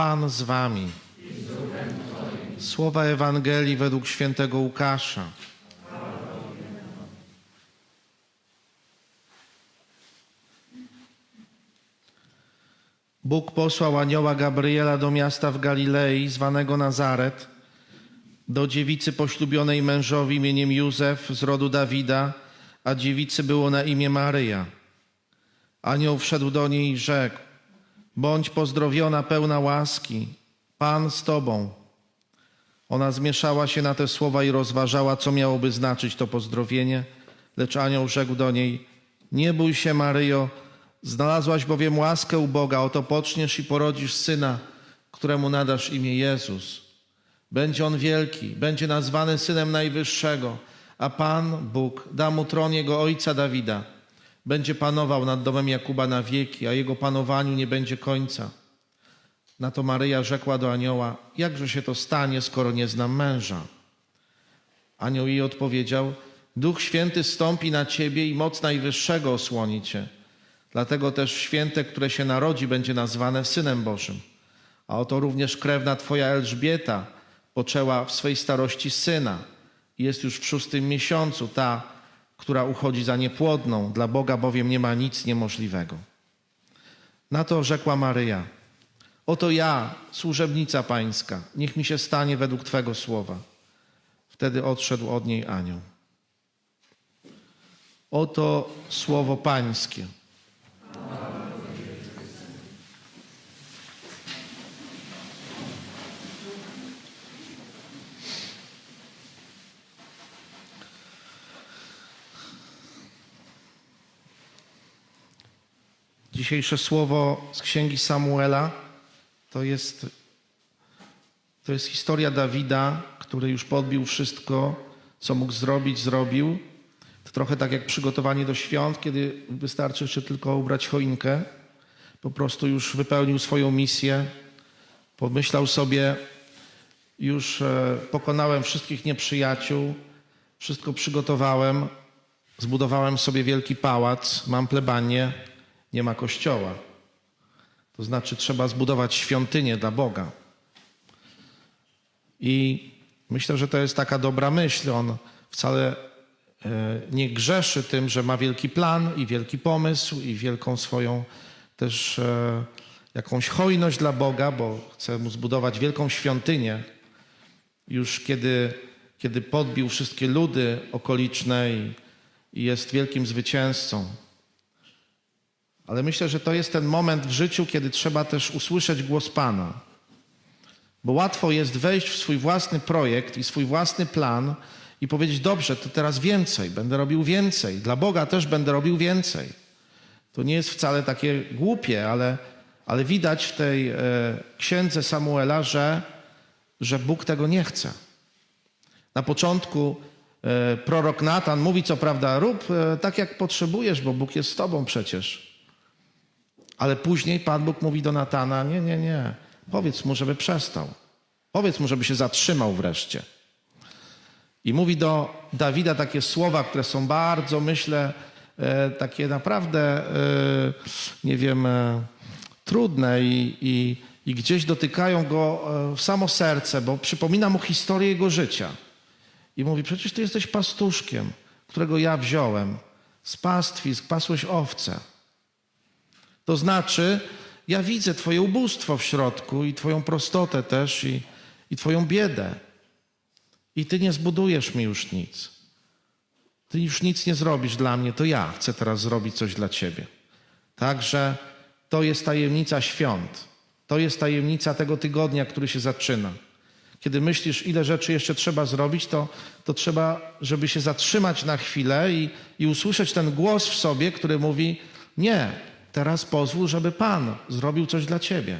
Pan z wami. Słowa Ewangelii według świętego Łukasza. Bóg posłał anioła Gabriela do miasta w Galilei, zwanego Nazaret, do dziewicy poślubionej mężowi imieniem Józef z rodu Dawida, a dziewicy było na imię Maryja. Anioł wszedł do niej i rzekł: Bądź pozdrowiona, pełna łaski, Pan z tobą. Ona zmieszała się na te słowa i rozważała, co miałoby znaczyć to pozdrowienie, lecz anioł rzekł do niej: Nie bój się, Maryjo, znalazłaś bowiem łaskę u Boga, oto poczniesz i porodzisz syna, któremu nadasz imię Jezus. Będzie on wielki, będzie nazwany synem Najwyższego, a Pan Bóg da mu tron jego ojca Dawida. Będzie panował nad domem Jakuba na wieki, a jego panowaniu nie będzie końca. Na to Maryja rzekła do anioła: Jakże się to stanie, skoro nie znam męża? Anioł jej odpowiedział: Duch Święty stąpi na ciebie i moc Najwyższego osłoni cię. Dlatego też święte, które się narodzi, będzie nazwane synem Bożym. A oto również krewna twoja Elżbieta poczęła w swej starości syna. Jest już w szóstym miesiącu ta, która uchodzi za niepłodną. Dla Boga bowiem nie ma nic niemożliwego. Na to rzekła Maryja: Oto ja, służebnica pańska, niech mi się stanie według Twego słowa. Wtedy odszedł od niej anioł. Oto słowo pańskie. Dzisiejsze słowo z księgi Samuela to jest, to jest historia Dawida, który już podbił wszystko, co mógł zrobić, zrobił. To trochę tak jak przygotowanie do świąt, kiedy wystarczy jeszcze tylko ubrać choinkę. Po prostu już wypełnił swoją misję. Pomyślał sobie, już e, pokonałem wszystkich nieprzyjaciół, wszystko przygotowałem, zbudowałem sobie wielki pałac, mam plebanię, nie ma kościoła. To znaczy, trzeba zbudować świątynię dla Boga. I myślę, że to jest taka dobra myśl. On wcale e, nie grzeszy tym, że ma wielki plan i wielki pomysł i wielką swoją też e, jakąś hojność dla Boga, bo chce mu zbudować wielką świątynię. Już kiedy, kiedy podbił wszystkie ludy okoliczne i, i jest wielkim zwycięzcą. Ale myślę, że to jest ten moment w życiu, kiedy trzeba też usłyszeć głos Pana. Bo łatwo jest wejść w swój własny projekt i swój własny plan i powiedzieć: Dobrze, to teraz więcej, będę robił więcej. Dla Boga też będę robił więcej. To nie jest wcale takie głupie, ale, ale widać w tej e, księdze Samuela, że, że Bóg tego nie chce. Na początku e, prorok Natan mówi, co prawda, rób e, tak, jak potrzebujesz, bo Bóg jest z tobą przecież. Ale później Pan Bóg mówi do Natana: Nie, nie, nie. Powiedz mu, żeby przestał. Powiedz mu, żeby się zatrzymał wreszcie. I mówi do Dawida takie słowa, które są bardzo, myślę, e, takie naprawdę, e, nie wiem, e, trudne i, i, i gdzieś dotykają go w samo serce, bo przypomina mu historię jego życia. I mówi: Przecież ty jesteś pastuszkiem, którego ja wziąłem z pastwisk, pasłeś owce. To znaczy, ja widzę Twoje ubóstwo w środku i Twoją prostotę też i, i Twoją biedę. I Ty nie zbudujesz mi już nic. Ty już nic nie zrobisz dla mnie, to ja chcę teraz zrobić coś dla Ciebie. Także to jest tajemnica świąt. To jest tajemnica tego tygodnia, który się zaczyna. Kiedy myślisz, ile rzeczy jeszcze trzeba zrobić, to, to trzeba, żeby się zatrzymać na chwilę i, i usłyszeć ten głos w sobie, który mówi: Nie, teraz pozwól, żeby Pan zrobił coś dla ciebie.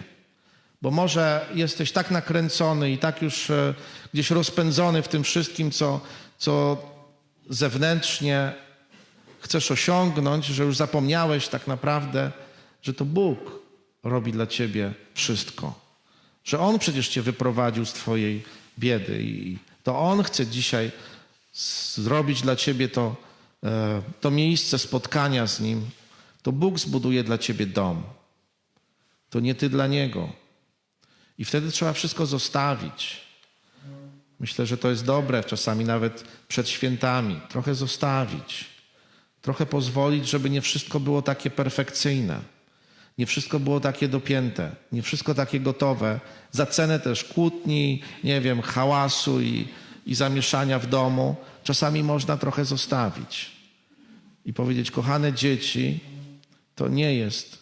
Bo może jesteś tak nakręcony i tak już e, gdzieś rozpędzony w tym wszystkim, co, co zewnętrznie chcesz osiągnąć, że już zapomniałeś tak naprawdę, że to Bóg robi dla ciebie wszystko. Że On przecież cię wyprowadził z twojej biedy i to On chce dzisiaj zrobić dla ciebie to, e, to miejsce spotkania z Nim, to Bóg zbuduje dla ciebie dom. To nie ty dla Niego. I wtedy trzeba wszystko zostawić. Myślę, że to jest dobre, czasami nawet przed świętami. Trochę zostawić. Trochę pozwolić, żeby nie wszystko było takie perfekcyjne. Nie wszystko było takie dopięte. Nie wszystko takie gotowe. Za cenę też kłótni, nie wiem, hałasu i, i zamieszania w domu. Czasami można trochę zostawić. I powiedzieć, kochane dzieci, to nie jest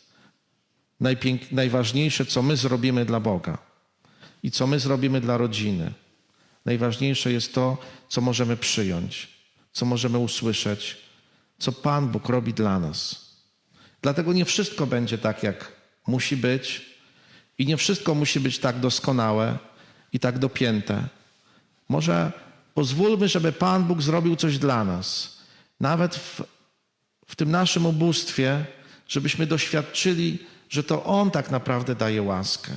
najważniejsze, co my zrobimy dla Boga i co my zrobimy dla rodziny. Najważniejsze jest to, co możemy przyjąć, co możemy usłyszeć, co Pan Bóg robi dla nas. Dlatego nie wszystko będzie tak, jak musi być, i nie wszystko musi być tak doskonałe i tak dopięte. Może pozwólmy, żeby Pan Bóg zrobił coś dla nas, nawet w, w tym naszym ubóstwie, żebyśmy doświadczyli, że to On tak naprawdę daje łaskę,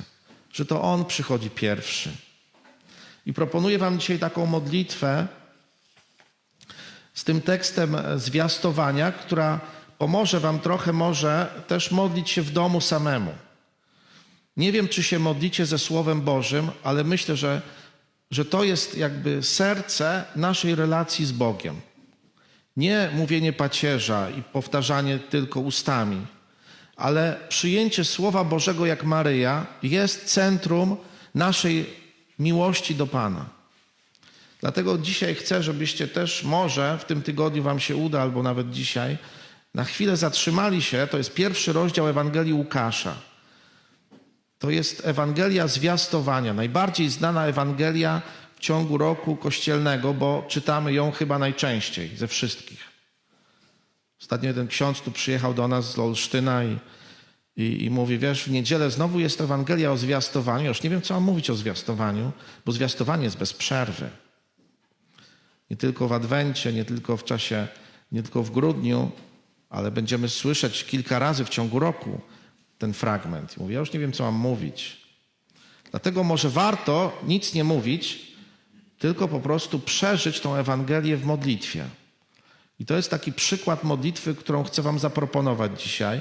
że to On przychodzi pierwszy. I proponuję Wam dzisiaj taką modlitwę z tym tekstem zwiastowania, która pomoże Wam trochę może też modlić się w domu samemu. Nie wiem, czy się modlicie ze Słowem Bożym, ale myślę, że, że to jest jakby serce naszej relacji z Bogiem. Nie mówienie pacierza i powtarzanie tylko ustami, ale przyjęcie Słowa Bożego jak Maryja jest centrum naszej miłości do Pana. Dlatego dzisiaj chcę, żebyście też może w tym tygodniu Wam się uda, albo nawet dzisiaj, na chwilę zatrzymali się. To jest pierwszy rozdział Ewangelii Łukasza. To jest Ewangelia zwiastowania, najbardziej znana Ewangelia ciągu roku kościelnego, bo czytamy ją chyba najczęściej ze wszystkich. Ostatnio jeden ksiądz tu przyjechał do nas z Olsztyna i, i, i mówi, wiesz, w niedzielę znowu jest Ewangelia o zwiastowaniu. Już nie wiem, co mam mówić o zwiastowaniu, bo zwiastowanie jest bez przerwy. Nie tylko w Adwencie, nie tylko w czasie, nie tylko w grudniu, ale będziemy słyszeć kilka razy w ciągu roku ten fragment. I mówię, ja już nie wiem, co mam mówić. Dlatego może warto nic nie mówić, tylko po prostu przeżyć tą Ewangelię w modlitwie. I to jest taki przykład modlitwy, którą chcę Wam zaproponować dzisiaj.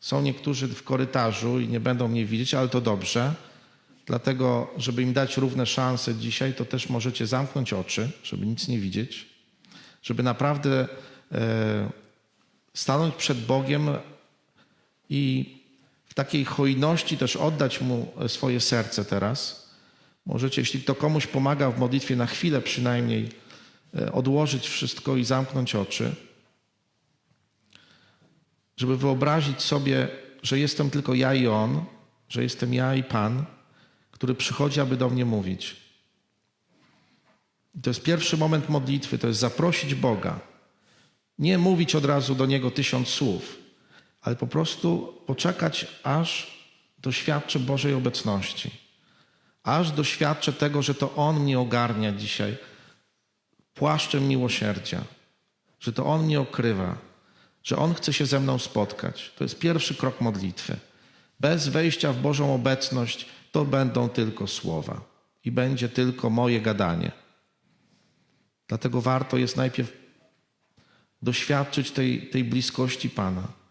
Są niektórzy w korytarzu i nie będą mnie widzieć, ale to dobrze. Dlatego, żeby im dać równe szanse dzisiaj, to też możecie zamknąć oczy, żeby nic nie widzieć, żeby naprawdę e, stanąć przed Bogiem i w takiej hojności też oddać Mu swoje serce teraz. Możecie, jeśli to komuś pomaga w modlitwie, na chwilę przynajmniej e, odłożyć wszystko i zamknąć oczy, żeby wyobrazić sobie, że jestem tylko ja i On, że jestem ja i Pan, który przychodzi, aby do mnie mówić. I to jest pierwszy moment modlitwy, to jest zaprosić Boga. Nie mówić od razu do Niego tysiąc słów, ale po prostu poczekać, aż doświadczę Bożej obecności. Aż doświadczę tego, że to On mnie ogarnia dzisiaj płaszczem miłosierdzia, że to On mnie okrywa, że On chce się ze mną spotkać. To jest pierwszy krok modlitwy. Bez wejścia w Bożą obecność to będą tylko słowa i będzie tylko moje gadanie. Dlatego warto jest najpierw doświadczyć tej, tej bliskości Pana.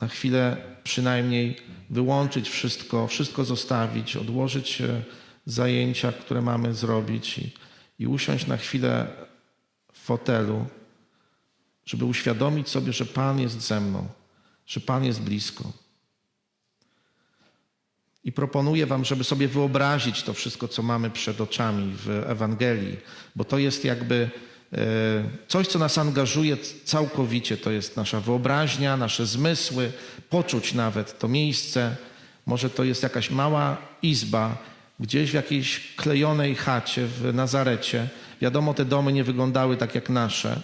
Na chwilę przynajmniej wyłączyć wszystko, wszystko zostawić, odłożyć e, zajęcia, które mamy zrobić i, i usiąść na chwilę w fotelu, żeby uświadomić sobie, że Pan jest ze mną, że Pan jest blisko. I proponuję Wam, żeby sobie wyobrazić to wszystko, co mamy przed oczami w Ewangelii, bo to jest jakby coś, co nas angażuje całkowicie. To jest nasza wyobraźnia, nasze zmysły, poczuć nawet to miejsce. Może to jest jakaś mała izba, gdzieś w jakiejś klejonej chacie w Nazarecie. Wiadomo, te domy nie wyglądały tak jak nasze.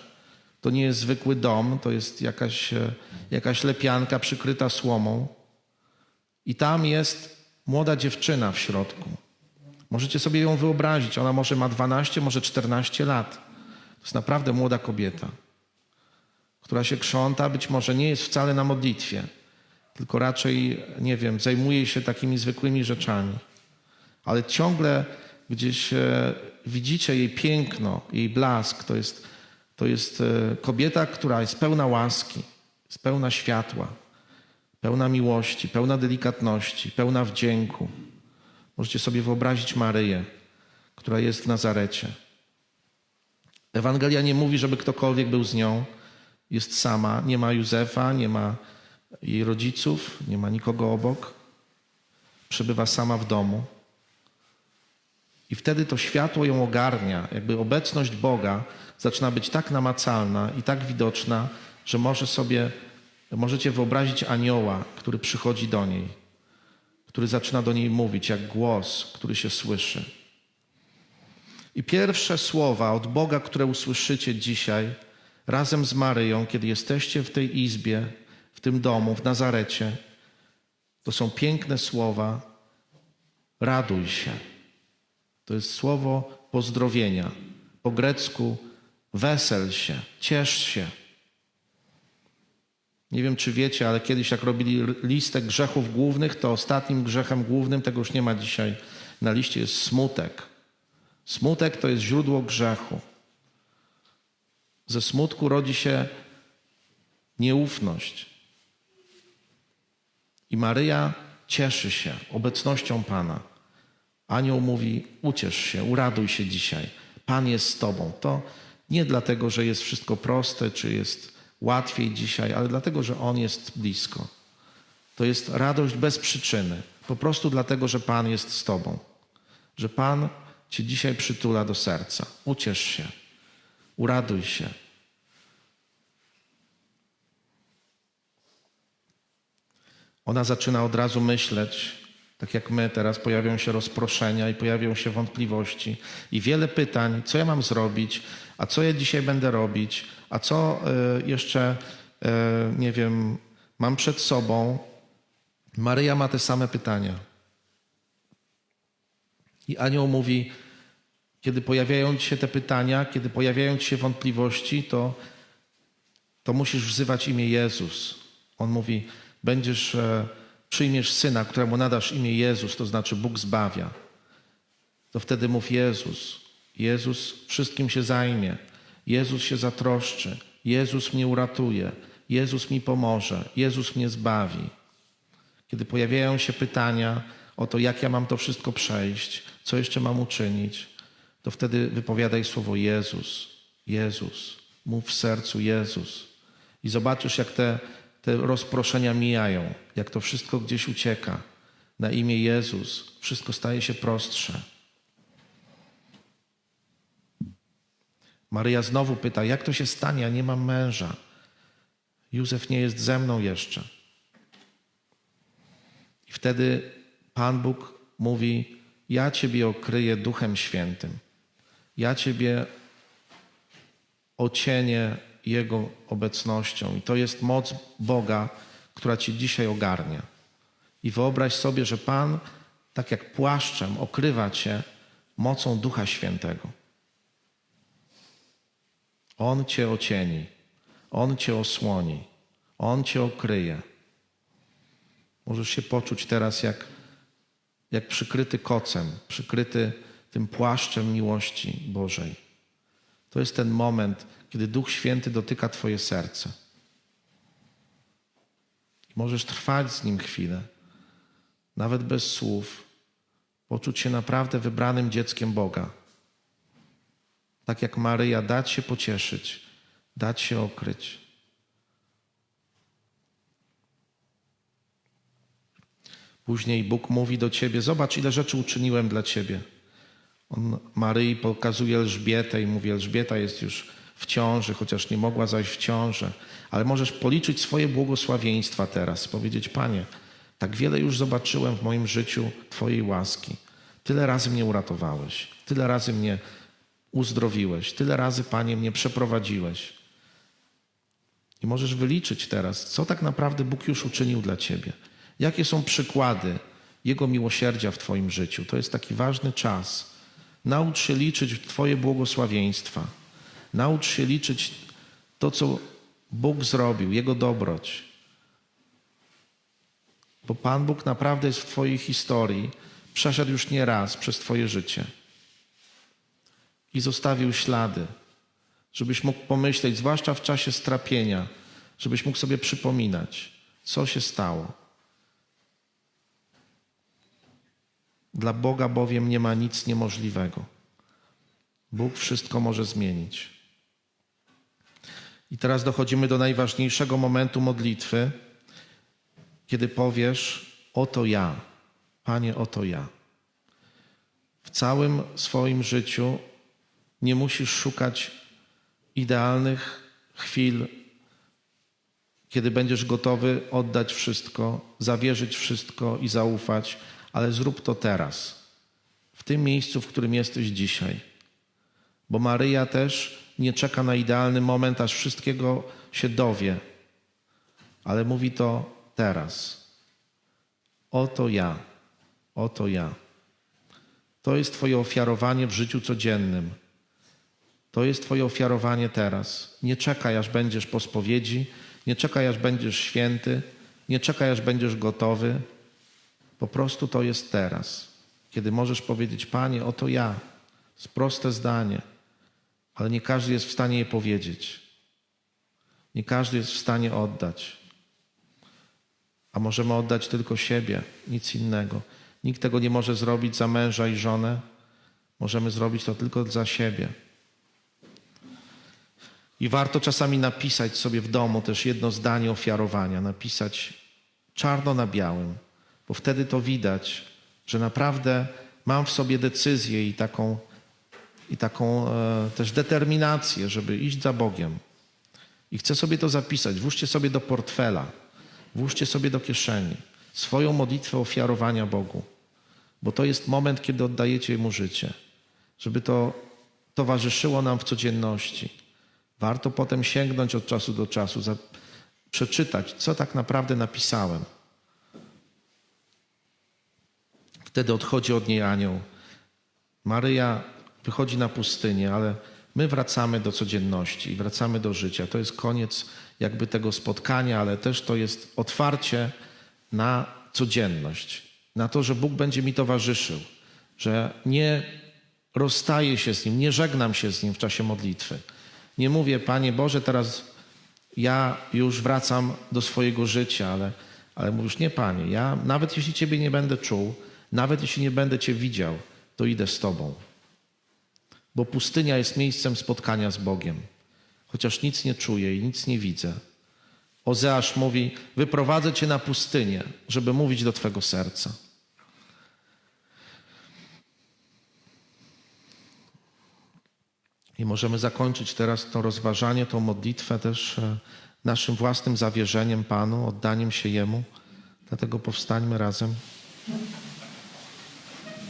To nie jest zwykły dom, to jest jakaś, e, jakaś lepianka przykryta słomą. I tam jest młoda dziewczyna w środku. Możecie sobie ją wyobrazić. Ona może ma 12, może 14 lat. To jest naprawdę młoda kobieta, która się krząta, być może nie jest wcale na modlitwie, tylko raczej, nie wiem, zajmuje się takimi zwykłymi rzeczami. Ale ciągle gdzieś e, widzicie jej piękno, jej blask. To jest, to jest e, kobieta, która jest pełna łaski, jest pełna światła pełna miłości, pełna delikatności, pełna wdzięku. Możecie sobie wyobrazić Maryję, która jest w Nazarecie. Ewangelia nie mówi, żeby ktokolwiek był z nią. Jest sama, nie ma Józefa, nie ma jej rodziców, nie ma nikogo obok. Przebywa sama w domu. I wtedy to światło ją ogarnia, jakby obecność Boga zaczyna być tak namacalna i tak widoczna, że może sobie, możecie wyobrazić anioła, który przychodzi do niej, który zaczyna do niej mówić, jak głos, który się słyszy. I pierwsze słowa od Boga, które usłyszycie dzisiaj, razem z Maryją, kiedy jesteście w tej izbie, w tym domu, w Nazarecie, to są piękne słowa: raduj się. To jest słowo pozdrowienia. Po grecku wesel się, ciesz się. Nie wiem, czy wiecie, ale kiedyś jak robili listę grzechów głównych, to ostatnim grzechem głównym, tego już nie ma dzisiaj na liście, jest smutek. Smutek to jest źródło grzechu. Ze smutku rodzi się nieufność. I Maryja cieszy się obecnością Pana. Anioł mówi: uciesz się, uraduj się dzisiaj. Pan jest z Tobą. To nie dlatego, że jest wszystko proste, czy jest łatwiej dzisiaj, ale dlatego, że On jest blisko. To jest radość bez przyczyny. Po prostu dlatego, że Pan jest z Tobą. Że Pan Cię dzisiaj przytula do serca. Uciesz się, uraduj się. Ona zaczyna od razu myśleć, tak jak my teraz, pojawią się rozproszenia i pojawią się wątpliwości i wiele pytań, co ja mam zrobić, a co ja dzisiaj będę robić, a co y, jeszcze, y, nie wiem, mam przed sobą. Maryja ma te same pytania. I anioł mówi, kiedy pojawiają się te pytania, kiedy pojawiają się wątpliwości, to, to musisz wzywać imię Jezus. On mówi, będziesz, e, przyjmiesz syna, któremu nadasz imię Jezus, to znaczy Bóg zbawia. To wtedy mów Jezus. Jezus wszystkim się zajmie. Jezus się zatroszczy. Jezus mnie uratuje. Jezus mi pomoże. Jezus mnie zbawi. Kiedy pojawiają się pytania o to, jak ja mam to wszystko przejść, co jeszcze mam uczynić, to wtedy wypowiadaj słowo Jezus, Jezus. Mów w sercu Jezus. I zobaczysz, jak te, te rozproszenia mijają, jak to wszystko gdzieś ucieka. Na imię Jezus wszystko staje się prostsze. Maryja znowu pyta, jak to się stanie, ja nie mam męża. Józef nie jest ze mną jeszcze. I wtedy Pan Bóg mówi: Ja Ciebie okryję Duchem Świętym. Ja Ciebie ocienię Jego obecnością. I to jest moc Boga, która Cię dzisiaj ogarnia. I wyobraź sobie, że Pan, tak jak płaszczem, okrywa Cię mocą Ducha Świętego. On Cię ocieni, On Cię osłoni, On Cię okryje. Możesz się poczuć teraz jak, jak przykryty kocem, przykryty tym płaszczem miłości Bożej. To jest ten moment, kiedy Duch Święty dotyka Twoje serce. Możesz trwać z Nim chwilę, nawet bez słów, poczuć się naprawdę wybranym dzieckiem Boga. Tak jak Maryja, dać się pocieszyć, dać się okryć. Później Bóg mówi do ciebie: Zobacz, ile rzeczy uczyniłem dla ciebie. On Maryi pokazuje Elżbietę i mówi: Elżbieta jest już w ciąży, chociaż nie mogła zajść w ciążę, ale możesz policzyć swoje błogosławieństwa teraz. Powiedzieć: Panie, tak wiele już zobaczyłem w moim życiu Twojej łaski. Tyle razy mnie uratowałeś, tyle razy mnie uzdrowiłeś, tyle razy, Panie, mnie przeprowadziłeś. I możesz wyliczyć teraz, co tak naprawdę Bóg już uczynił dla Ciebie. Jakie są przykłady Jego miłosierdzia w Twoim życiu? To jest taki ważny czas. Naucz się liczyć Twoje błogosławieństwa. Naucz się liczyć to, co Bóg zrobił, Jego dobroć. Bo Pan Bóg naprawdę jest w Twojej historii, przeszedł już nie raz przez Twoje życie i zostawił ślady, żebyś mógł pomyśleć, zwłaszcza w czasie strapienia, żebyś mógł sobie przypominać, Co się stało? Dla Boga bowiem nie ma nic niemożliwego. Bóg wszystko może zmienić. I teraz dochodzimy do najważniejszego momentu modlitwy, kiedy powiesz: Oto ja, Panie, oto ja. W całym swoim życiu nie musisz szukać idealnych chwil, kiedy będziesz gotowy oddać wszystko, zawierzyć wszystko i zaufać, ale zrób to teraz, w tym miejscu, w którym jesteś dzisiaj. Bo Maryja też nie czeka na idealny moment, aż wszystkiego się dowie, ale mówi to teraz. Oto ja, oto ja. To jest Twoje ofiarowanie w życiu codziennym. To jest Twoje ofiarowanie teraz. Nie czekaj, aż będziesz po spowiedzi, nie czekaj, aż będziesz święty, nie czekaj, aż będziesz gotowy. Po prostu to jest teraz, kiedy możesz powiedzieć: Panie, oto ja. jest proste zdanie, ale nie każdy jest w stanie je powiedzieć. Nie każdy jest w stanie oddać. A możemy oddać tylko siebie, nic innego. Nikt tego nie może zrobić za męża i żonę. Możemy zrobić to tylko za siebie. I warto czasami napisać sobie w domu też jedno zdanie ofiarowania, napisać czarno na białym, bo wtedy to widać, że naprawdę mam w sobie decyzję i taką, i taką e, też determinację, żeby iść za Bogiem. I chcę sobie to zapisać. Włóżcie sobie do portfela, włóżcie sobie do kieszeni swoją modlitwę ofiarowania Bogu, bo to jest moment, kiedy oddajecie Mu życie, żeby to towarzyszyło nam w codzienności. Warto potem sięgnąć od czasu do czasu, za, przeczytać, co tak naprawdę napisałem. Wtedy odchodzi od niej anioł. Maryja wychodzi na pustynię, ale my wracamy do codzienności wracamy do życia. To jest koniec jakby tego spotkania, ale też to jest otwarcie na codzienność, na to, że Bóg będzie mi towarzyszył, że nie rozstaję się z Nim, nie żegnam się z Nim w czasie modlitwy. Nie mówię, Panie Boże, teraz ja już wracam do swojego życia, ale, ale mówisz, nie Panie, ja nawet jeśli Ciebie nie będę czuł, nawet jeśli nie będę Cię widział, to idę z Tobą. Bo pustynia jest miejscem spotkania z Bogiem. Chociaż nic nie czuję i nic nie widzę. Ozeasz mówi, wyprowadzę Cię na pustynię, żeby mówić do Twego serca. I możemy zakończyć teraz to rozważanie, tą modlitwę też e, naszym własnym zawierzeniem Panu, oddaniem się Jemu. Dlatego powstańmy razem.